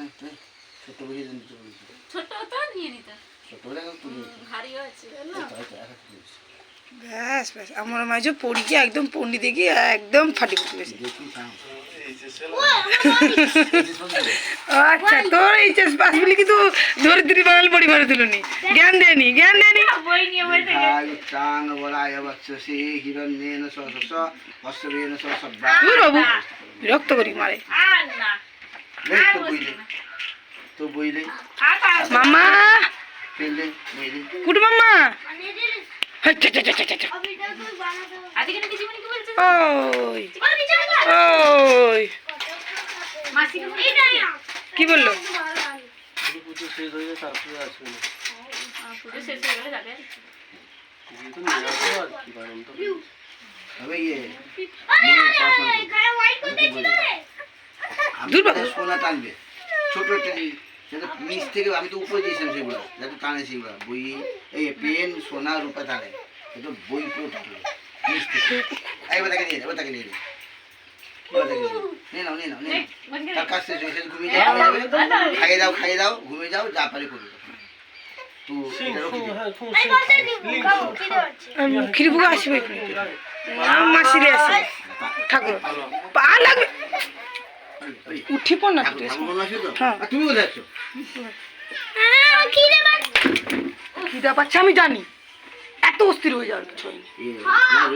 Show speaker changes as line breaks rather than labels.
হ্যাঁ। ছোট্ট বুঝিয়ে দিন ছোট।
ছোট তো নিয়ে নিতে
ছোট্ট বলে তুলে তুলে দিচ্ছি।
ব্যাস ব্যাস আমার মাঝে পড়ি গিয়ে একদম পণ্ডিতে গিয়ে একদম ফাটি ফুটে গেছে
দেখি।
আচ্ছা তোর এইচএস পাস বলি কিন্তু ধরিত্রী বাঙাল পড়ি মারে তুলনি জ্ঞান দেয়নি জ্ঞান দেয়নি বাবু বিরক্ত করি মারে
তো বইলে তো বইলে
আর আর
মামা
পেলে
কুটু
কি
বলল
শেষ হয়ে তারপরে আসবে না
শেষ হয়ে গেলে যাবে
ইয়ে মেয়ে পড়াশোনা করবে। আমি
দূর বাবু।
সোনা টানবে ছোট একটা নিচ থেকে আমি তো উপরে দিয়েছিলাম সেগুলো। যাতে টানে সেগুলো। বই এই পেন সোনা রূপা টানে কিন্তু বই পুরো টানবে নিচ থেকে। এবার তাকে নিয়ে তাকে নিয়ে নিয়ে নাও নিয়ে নাও নিয়ে নাও। তার হয়ে শেষ ঘুমিয়ে যাও খাইয়ে দাও খাইয়ে দাও ঘুমিয়ে যাও যা পারে করবে।
খিরিপুকে আসবে মাসিলে আসবে ঠাকুর। পা লাগবে। উঠি পড় না
তুই
হ্যাঁ।
তুমি কোথায় আছো?
খিদা পাচ্ছে। আমি জানি। এত অস্থির হয়ে যাওয়ার কিছু হয়নি